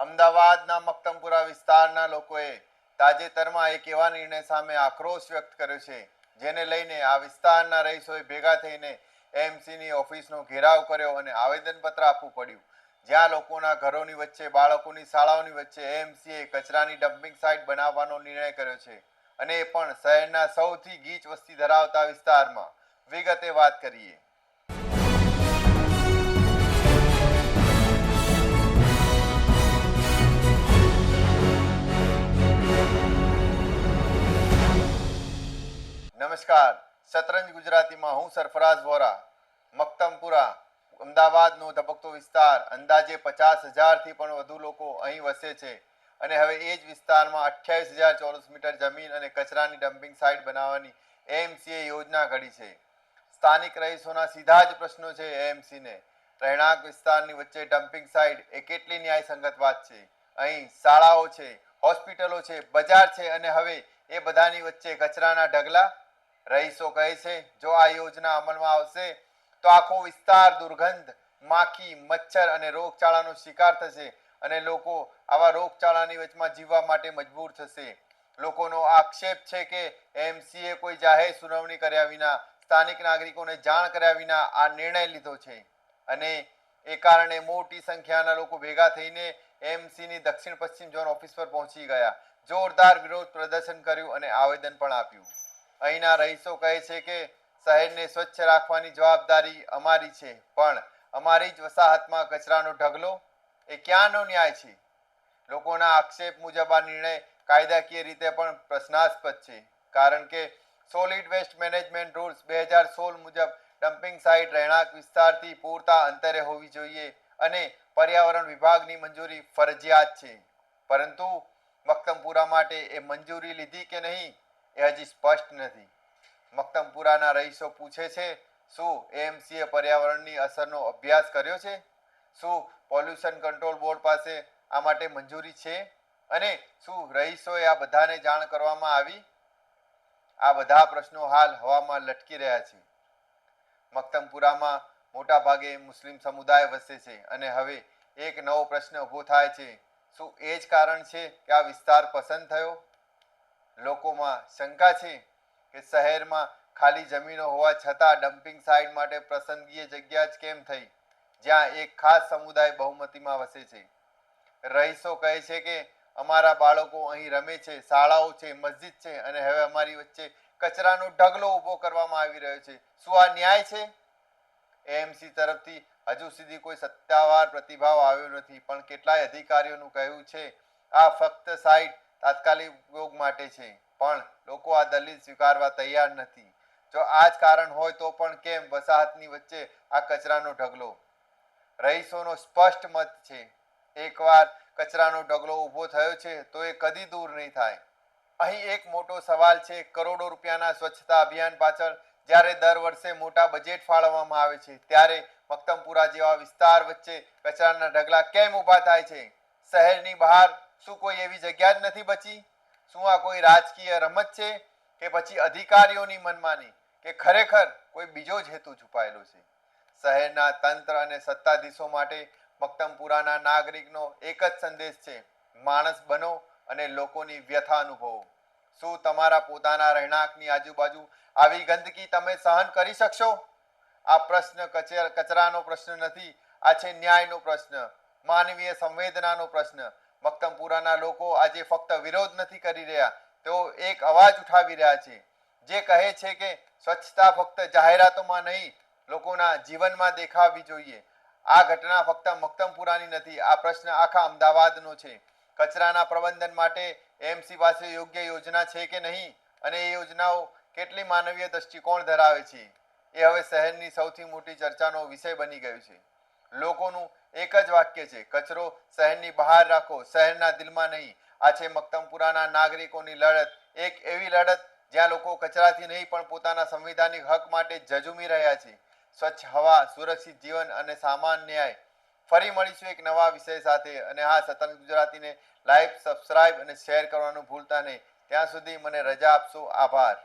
અમદાવાદના મક્તમપુરા વિસ્તારના લોકોએ તાજેતરમાં એક એવા નિર્ણય સામે આક્રોશ વ્યક્ત કર્યો છે, જેને લઈને આ વિસ્તારના રહીશોએ ભેગા થઈને એમસીની ઓફિસનો ઘેરાવ કર્યો અને આવેદનપત્ર આપવું પડ્યું. જ્યાં લોકોના ઘરોની વચ્ચે, બાળકોની શાળાઓની વચ્ચે એમસીએ કચરાની ડમ્પિંગ સાઇટ બનાવવાનો નિર્ણય કર્યો છે અને એ પણ શહેરના સૌથી ગીચ વસ્તી ધરાવતા વિસ્તારમાં. વિગતે વાત કરીએ. નમસ્કાર. શતરંજ ગુજરાતીમાં હું સરફરાઝ વોરા. મક્તમપુરા. અમદાવાદનો ધબકતો વિસ્તાર. અંદાજે પચાસ હજારથી પણ વધુ લોકો અહીં વસે છે. અને હવે એ જ વિસ્તારમાં અઠ્યાવીસ હજાર ચોરસ મીટર જમીન અને કચરાની ડમ્પિંગ સાઇટ બનાવવાની એએમસીએ યોજના ઘડી છે. સ્થાનિક રહીશોના સીધા જ પ્રશ્નો છે એએમસીને. રહેણાંક વિસ્તારની વચ્ચે ડમ્પિંગ સાઇટ એ કેટલી ન્યાયસંગત વાત છે? અહીં શાળાઓ છે, હોસ્પિટલો છે, બજાર છે અને હવે એ બધાની વચ્ચે કચરાના ઢગલા રહીશો કહે છે, જો આ યોજના અમલમાં આવશે, તો આખો વિસ્તાર દુર્ગંધ, માખી, મચ્છર અને રોગચાળાનો શિકાર થશે અને લોકો આવા રોગચાળાની વચમાં જીવવા માટે મજબૂર થશે. લોકોનો આક્ષેપ છે કે એમસીએ કોઈ જાહેર સુનાવણી કર્યા વિના, સ્થાનિક નાગરિકોને જાણ કર્યા વિના આ નિર્ણય લીધો છે. અને એ કારણે મોટી સંખ્યાના લોકો ભેગા થઈને એમસીની દક્ષિણ પશ્ચિમ ઝોન ઓફિસ પર પહોંચી ગયા. જોરદાર વિરોધ પ્રદર્શન કર્યું અને આવેદન પણ આપ્યું. અહીંના રહીશો કહે છે કે શહેરને સ્વચ્છ રાખવાની જવાબદારી અમારી છે, પણ અમારી જ વસાહતમાં કચરાનો ઢગલો? એ ક્યાંનો ન્યાય છે? લોકોના આક્ષેપ મુજબ આ નિર્ણય કાયદાકીય રીતે પણ પ્રશ્નાસ્પદ છે, કારણ કે સોલિડ વેસ્ટ મેનેજમેન્ટ રૂલ્સ બે હજાર સોળ મુજબ ડમ્પિંગ સાઇટ રહેણાંક વિસ્તારથી પૂરતા અંતરે હોવી જોઈએ અને પર્યાવરણ વિભાગની મંજૂરી ફરજિયાત છે. પરંતુ મક્તમપુરા માટે એ મંજૂરી લીધી કે નહીં? એ હજી સ્પષ્ટ નથી. મક્તમપુરાના રહીશો પૂછે છે, શું એએમસીએ પર્યાવરણની અસરનો અભ્યાસ કર્યો છે? શું પોલ્યુશન કંટ્રોલ બોર્ડ પાસે આ માટે મંજૂરી છે? અને શું રહીશોએ આ બધાને જાણ કરવામાં આવી? આ બધા પ્રશ્નો હાલ હવામાં લટકી રહ્યા છે. મક્તમપુરામાં મોટા ભાગે મુસ્લિમ સમુદાય વસે છે અને હવે એક નવો પ્રશ્ન ઊભો થાય છે. શું એ જ કારણ છે કે આ વિસ્તાર પસંદ થયો? લોકોમાં શંકા છે કે શહેરમાં ખાલી જમીનો હોવા છતાં ડમ્પિંગ સાઇટ માટે પસંદગીએ જગ્યા જ કેમ થઈ? જ્યાં એક ખાસ સમુદાય બહુમતીમાં વસે છે. રહીશો કહે છે કે અમારા બાળકો અહીં રમે છે, શાળાઓ છે, મસ્જિદ છે અને હવે અમારી વચ્ચે કચરાનો ઢગલો ઊભો કરવામાં આવી રહ્યો છે. શું આ ન્યાય છે? એએમસી તરફથી હજુ સુધી કોઈ સત્તાવાર પ્રતિભાવ આવ્યો નથી, પણ કેટલાય અધિકારીઓનું કહેવું છે, આ ફક્ત સાઇટ તાત્કાલિક ઉપયોગ માટે છે. પણ લોકો આ દલીલ સ્વીકારવા તૈયાર નથી. જો આ જ કારણ હોય તો પણ કેમ વસાહતની વચ્ચે આ કચરાનો ઢગલો? રહીશોનો સ્પષ્ટ મત છે. એકવાર કચરાનો ઢગલો ઊભો થયો છે તો એ કદી દૂર નહીં થાય. અહીં એક મોટો સવાલ છે. કરોડો રૂપિયાના સ્વચ્છતા અભિયાન પાછળ જ્યારે દર વર્ષે મોટા બજેટ ફાળવવામાં આવે છે, ત્યારે મક્તમપુરા જેવા વિસ્તાર વચ્ચે કચરાના ઢગલા કેમ ઊભા થાય છે? શહેરની બહાર શું કોઈ એવી જગ્યા જ નથી બચી? શું આ કોઈ રાજકીય રમત છે કે પછી અધિકારીઓની મનમાની કે ખરેખર કોઈ બીજો જ હેતુ છુપાયેલો છે? શહેરના તંત્ર અને સત્તાધીશો માટે મક્તમપુરાના નાગરિકનો એક જ સંદેશ છે, માણસ બનો અને લોકોની વ્યથા અનુભવો. શું તમારા પોતાના રહેણાંકની આજુબાજુ આવી ગંદકી તમે સહન કરી શકશો? આ પ્રશ્ન કચેર કચરાનો પ્રશ્ન નથી, આ છે ન્યાયનો પ્રશ્ન, માનવીય સંવેદનાનો પ્રશ્ન. મક્તમપુરાના લોકો આજે ફક્ત વિરોધ નથી કરી રહ્યા. તેઓ એક અવાજ ઉઠાવી રહ્યા છે, જે કહે છે કે સ્વચ્છતા ફક્ત જાહેરાતોમાં નહીં, લોકોના જીવનમાં દેખાવી જોઈએ. આ ઘટના ફક્ત મક્તમપુરાની નથી, આ પ્રશ્ન આખા અમદાવાદનો છે. કચરાના પ્રબંધન માટે એમસી પાસે યોગ્ય યોજના છે કે નહીં? અને એ યોજનાઓ કેટલી માનવીય દ્રષ્ટિકોણ ધરાવે છે? એ હવે શહેરની સૌથી મોટી ચર્ચાનો વિષય બની ગયો છે. લોકોનું એક જ વાક્ય છે, કચરો શહેરની બહાર રાખો, શહેરના દિલમાં નહીં. આ છે મક્તમપુરાના નાગરિકોની લડત. એક એવી લડત જ્યાં લોકો કચરાથી નહીં, પણ પોતાના સંવિધાનિક હક માટે જજુમી રહ્યા છે. સ્વચ્છ હવા, સુરક્ષિત જીવન અને સામાન ન્યાય. ફરી મળીશું એક નવા વિષય સાથે. અને હા સતંગ ગુજરાતીને લાઈક, સબસ્ક્રાઇબ અને શેર કરવાનું ભૂલતા નહીં. ત્યાં સુધી મને રજા આપશો. આભાર.